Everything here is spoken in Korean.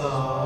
왔어.